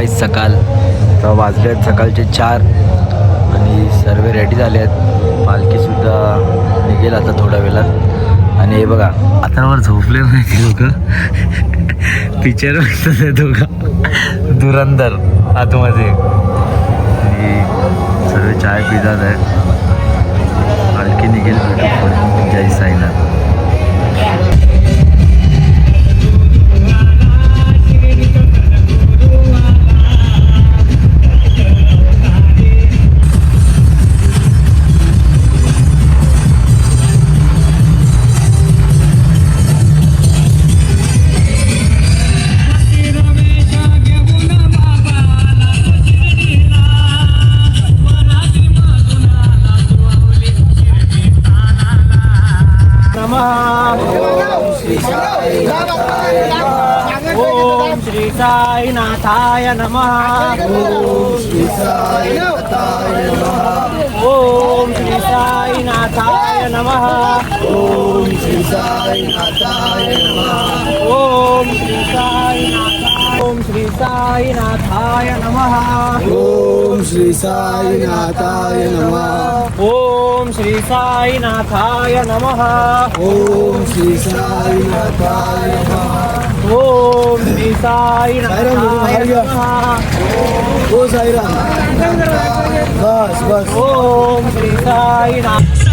Time सकाळ तर वाजले आहेत सकाळचे चार. आणि सर्व रेडी झाले आहेत पालखीसुद्धा निघेल आता थोड्या वेळात. आणि हे बघा आतावर झोपले नाही लोक. पिक्चर बघतात हे दोघं. आतमध्ये. आणि सर्व चाय पितात आहे पालखी निघेल भेटू जय साईनाथ. ओम श्री साईनाथाय नमः। ओम श्री साईनाथाय नमः। ओम श्री साईनाथाय नमः। ओम श्री साईनाथाय नमः। ओम श्री साईनाथाय ओम श्री साईनाथाय नमः ओम श्री साईनाथाय नमः ओम श्री साईनाथाय नमः ओम श्री साईनाथाय नमः ओम श्री साईनाथाय नमः ओ साईराम बस बस ओम श्री साईनाथ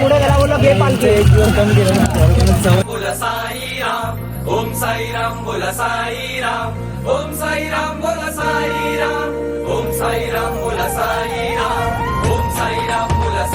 पुढे गेला बोललो घे पालखी बोला साईराम ओम साईराम बोला साईराम ओम साईराम बोला साईराम ओम साईराम बोला साईराम ओम साईराम बोला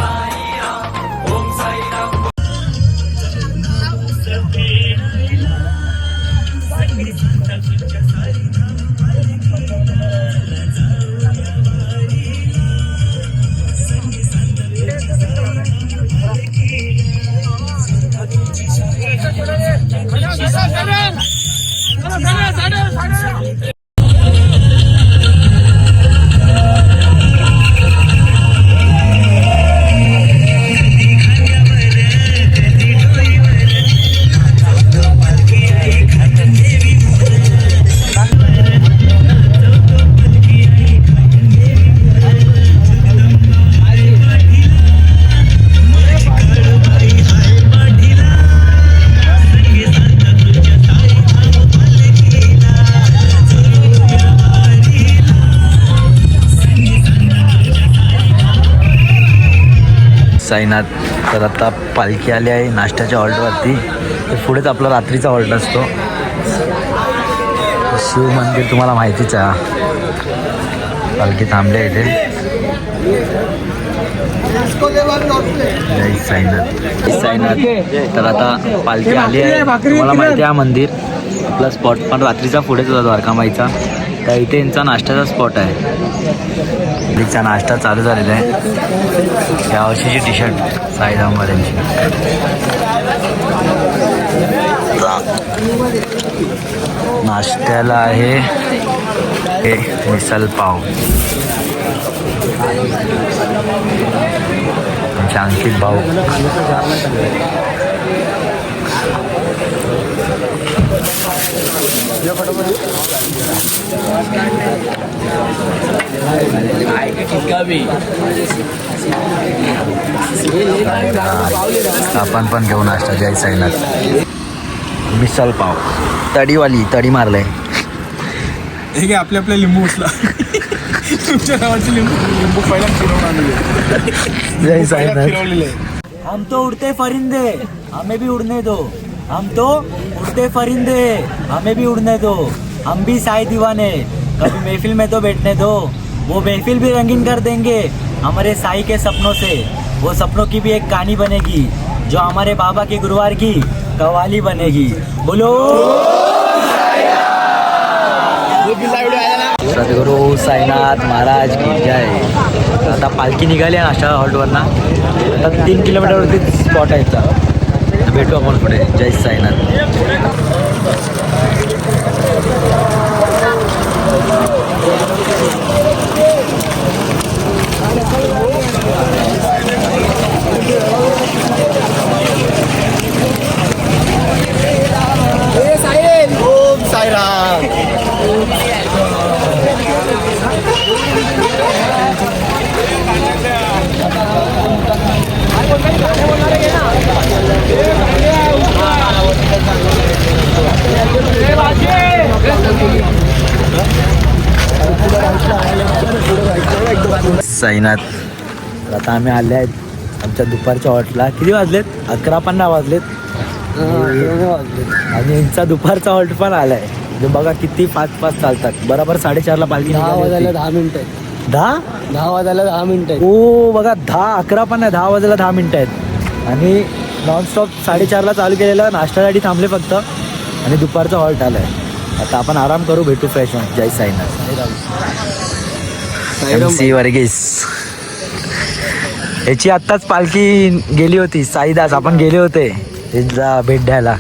साईनाथ. तर आता पालखी आली आहे नाश्त्याच्या हॉल्टवरती तर पुढेच आपला रात्रीचा हॉल्ट असतो. शिव मंदिर तुम्हाला माहितीच आहे पालखी थांबली आहे इथे. जय साईनाथ. साईनाथ. तर आता पालखी आली आहे. तुम्हाला माहिती आहे मंदिर. आपला स्पॉट पण रात्रीचा पुढेच होता द्वारकामाईचा. तर इथे यांचा नाश्त्याचा स्पॉट आहे. इथचा नाश्ता चालू झालेला आहे. या वर्षीची टी शर्ट साईरामवर यांची नाश्त्याला आहे हे मिसल पाव. आमचे अंकित भाऊ. आपण पण घेऊ नाश्ता जय साईनाथ. मिसल पाव. तडीवाली तडी मारलंय. हे घे आपले आपले लिंबू उचला. तुमच्या नावाचे लिंबू लिंबू पहिला फिरवून आणले. जय साईनाथ. फिरवलेले. हम तो उड़ते परिंदे हमें भी उड़ने दो. हम तो उड़ते परिंदे हमें भी उड़ने दो। हम भी साई दीवाने, कभी महफिल में तो बैठने दो। वो महफिल भी रंगीन कर देंगे हमारे साई के सपनों से। वो सपनों की भी एक कहानी बनेगी, जो हमारे बाबा के गुरुवार की कवाली बनेगी। बोलो। सद्गुरू साईनाथ महाराज की जय। आता पालखी निघाली आहे नाश्ता हॉल्टवरनं आता तीन किलोमीटरवरती स्पॉट आहे भेटू आपण पुढे. जय साईनाथ ओम साईराम साईनाथ. तर आता आम्ही आले आहेत आमच्या दुपारच्या हॉल्टला किती वाजलेत? अकरा पन्नास वाजलेत. आणि यांचा दुपारचा हॉल्ट पण आलाय. म्हणजे बघा किती पाच पाच चालतात. बरोबर साडेचारला पालखी दहा वाजायला. दहा मिनिटं आहेत. दहा? दहा वाजायला दहा मिनिटं आहेत. ओ बघा दहा अकरा पण नाही दहा वाजायला दहा मिनटं आहेत. आणि नॉनस्टॉप साडेचारला चालू केलेलं नाश्त्यासाठी थांबले फक्त. आणि दुपारचा हॉल्ट आलाय. आता आपण आराम करू भेटू fresh Jai Sainath. M C Varghese. याची आत्ताच पालखी गेली होती साईदास. आपण गेले होते. त्यांचा भेट द्यायला.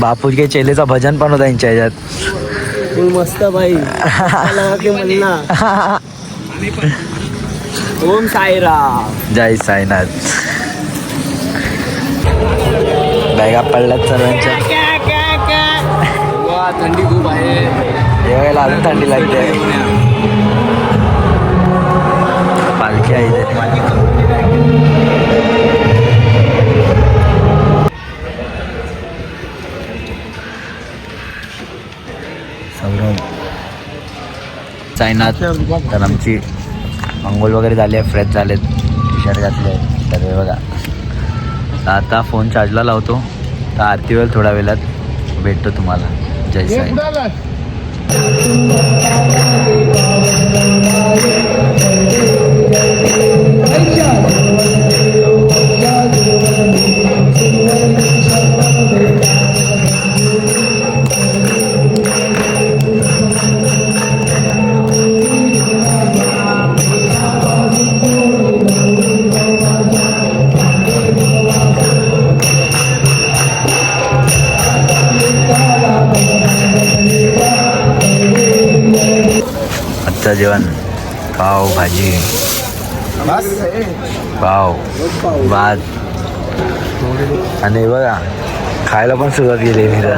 बापूजी चेलेचा भजन पण होता यांच्या ह्याच्यात मस्त बाई. लगा के म्हणला. ओम साईराम. जय साईनाथ. बॅगा पडल्यात सर्वांच्या. थंडी खूप आहे. अजून थंडी लागते. पालखी आहे सौरभ साईनाथ तर आमची अंघोळ वगैरे झाली आहे फ्रेश झालेत टी शर्ट घातले तर हे बघा. आता फोन चार्जला लावतो. तर आरती वेळ थोड्या वेळात. भेटतो तुम्हाला. जय साई. आजचं जेवण पाव भाजी पाव भात आणि बघा खायला पण सुरुवात केली मी तर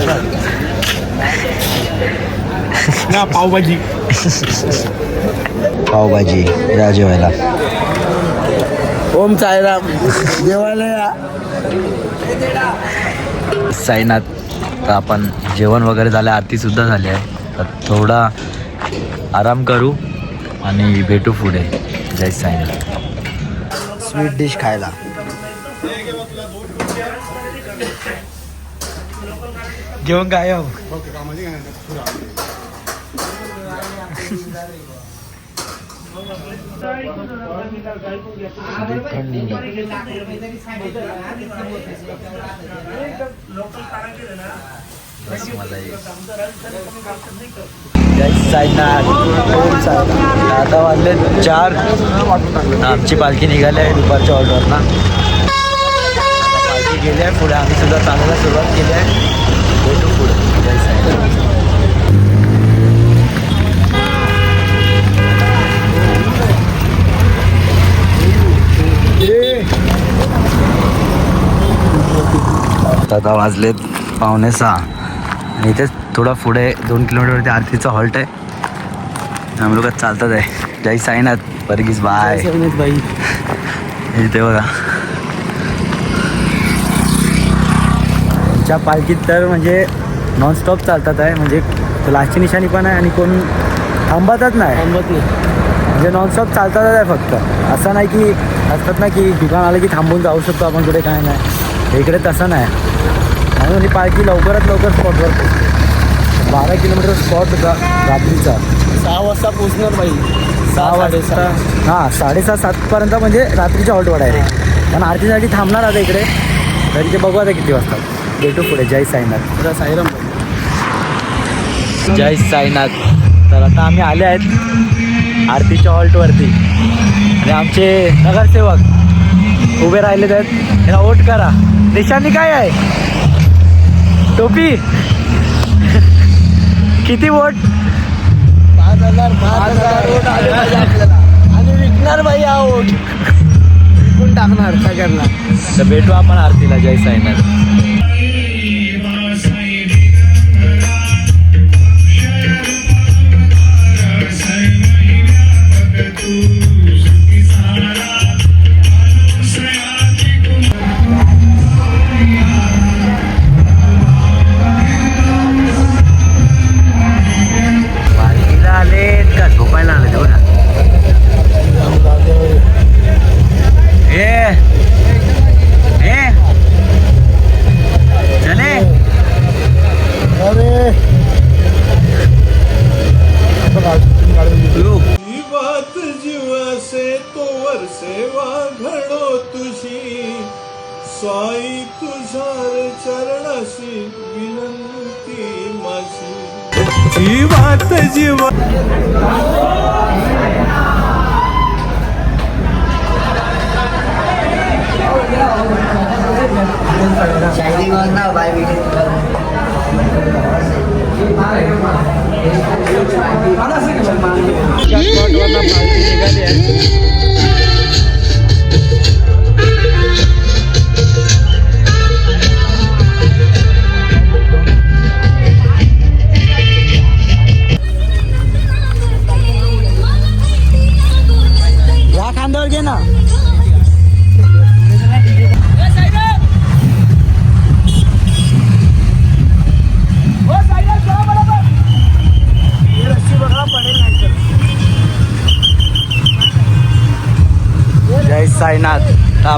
पावभाजी. पावभाजी या जेवायला ओम साईराम. जेवायला या साईनाथ तर आपण जेवण वगैरे झालं आरतीसुद्धा झाली आहे. तर थोडा आराम करू. आणि भेटू पुढे. जय साईनाथ. स्वीट डिश खायला. घेऊन काय हो आता वाजले चार. आमची पालखी निघाली आहे दुपारच्या ऑर्डरना पालखी गेली आहे. पुढे आम्ही सुद्धा चांगला सुरुवात केली आहे. भेटू पुढे. जय साईबाबा. आता वाजलेत पावणे सहा. आणि इथे थोडा पुढे दोन किलोमीटरवरती आरतीचा हॉल्ट आहे. आम्ही लोक चालतात आहे. जय साईनाथ. वर्गीस बाय. बाई. इथे बघा. आमच्या पालखीत तर म्हणजे नॉनस्टॉप चालतात आहे. म्हणजे लास्टची निशाणी पण आहे आणि कोण थांबतच नाही. थांबत नाही. म्हणजे नॉनस्टॉप चालतातच आहे फक्त. असं नाही की असतात ना की दुकान आलं की थांबून जाऊ शकतो आपण कुठे काय नाही. इकडे तसं नाही. आणि म्हणजे पालखी लवकरात लवकर स्पॉटवर पोहोचते. बारा किलोमीटर स्पॉट होता रात्रीचा. सहा वाजता पोहोचणार बाई. सहा वाजता हां साडेसहा सातपर्यंत म्हणजे रात्रीच्या हॉल्टवर आहे कारण आरतीसाठी थांबणार आता इकडे. तरी ते बघू आता किती वाजतात भेटू पुढे. जय साईनाथ. आता साईराम जय साईनाथ. तर आता आम्ही आले आहेत आरतीच्या हॉल्टवरती आणि आमचे नगरसेवक उभे राहिलेले आहेत. यांना वोट करा. निशाणी काय आहे? टोपी? किती वोट? पाच हजार पाच हजार. वोट आले पाहिजे आपल्याला. आणि विकणार बाई हा वोट विकून टाकणार सगळ्यांना तर भेटू आपण आरतीला जय साईनाथ. चरणाशी विनंती माझी ही बात जीवा या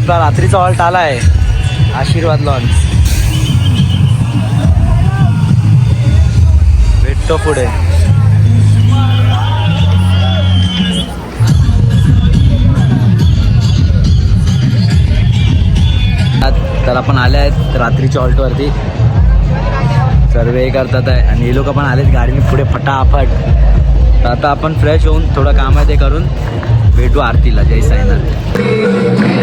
आपला रात्रीचा हॉल्ट आला आहे आशीर्वाद लॉन्च. भेटतो पुढे. तर आपण आले आहेत रात्रीच्या हॉल्टवरती. सर्व हे करतात आहे. आणि हे लोक पण आलेत. गाडीने पुढे फटाफट. तर आता आपण फ्रेश होऊन थोडं काम आहे ते करून. भेटू आरतीला जय साईनाथ.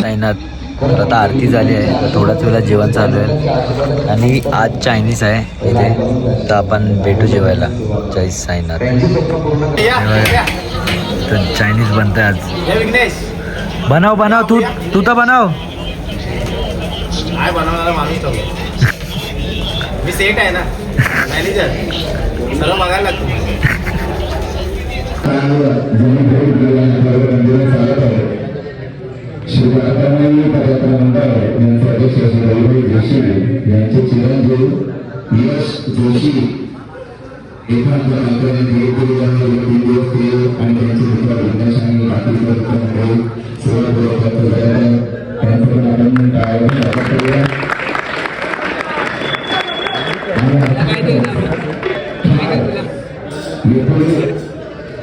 साईनाथ तर आता आरती झाली आहे. तर थोड्याच वेळात जेवण चालू आहे. आणि आज चायनीज आहे इथे. तर आपण भेटू जेवायला. जय साईनाथ. तर चायनीज बनतंय आज. बनव बनव तू तू तर बनव. काय बनवणारा माणूस तो? मी सेट आहे ना. मॅनेजर. सर्व बघायला लागतो. शिवरात्रांनी पर्यटनमंडळ यांचे अध्यक्ष श्री रविभाई जोशी यांचे चिरंजीव यश जोशी एकांत अंतराने तीन दिवस आणि त्यांचे मित्र विघ्नेश आणि पाटील मंडळी त्यांचे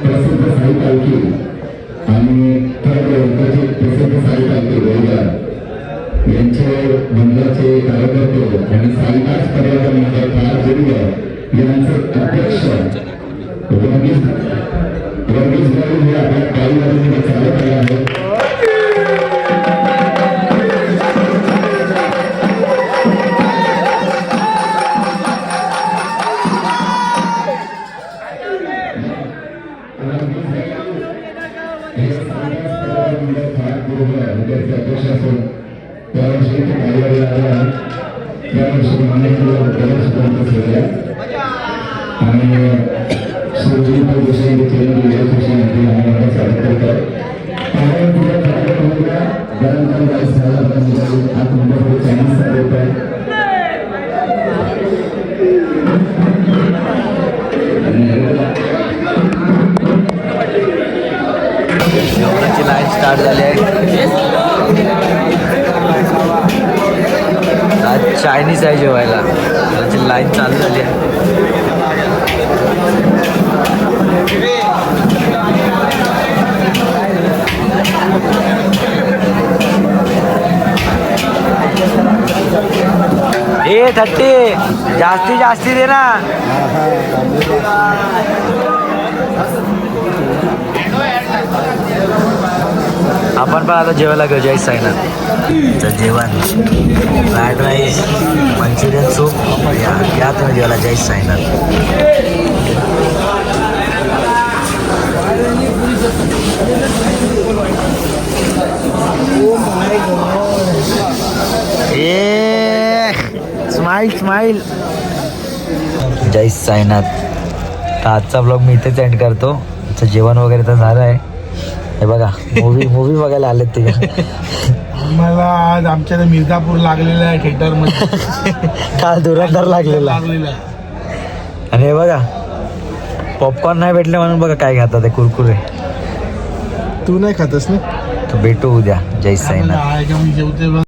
प्रसिद्ध साहित्याची यांचे मंडळाचे कार्यकर्ते आणि साईदास पर्यटन मंडळ फार जोडीदार यांचे अध्यक्ष वर्गीस वर्गीस गाडी हे आपल्या काही वर्षांनी चालत आले आहेत. थर्टी. जास्ती जास्ती दे ना. आपण पण आता जेवायला घेऊ जय साईनाथ. तर जेवण. Fried rice manchurian soup. या या तुम्ही जेवायला जय Sainath. Smile smile Jai Sainath. तर आजचा ब्लॉग मी इथेच एंड करतो. आजचं जेवण वगैरे तर झालं आहे. हे बघा मूवी मूवी बघायला आलेत ते. मला आज आमच्या इथे मिर्झापूर लागलेला आहे थिएटरमध्ये. काल धुरंधर लागलेला आणि हे बघा पॉपकॉर्न नाही भेटले म्हणून बघा काय खातात ते कुरकुरे. तू नाही खातस ना? तर भेटू उद्या. जय साईनाथ. मी जेवते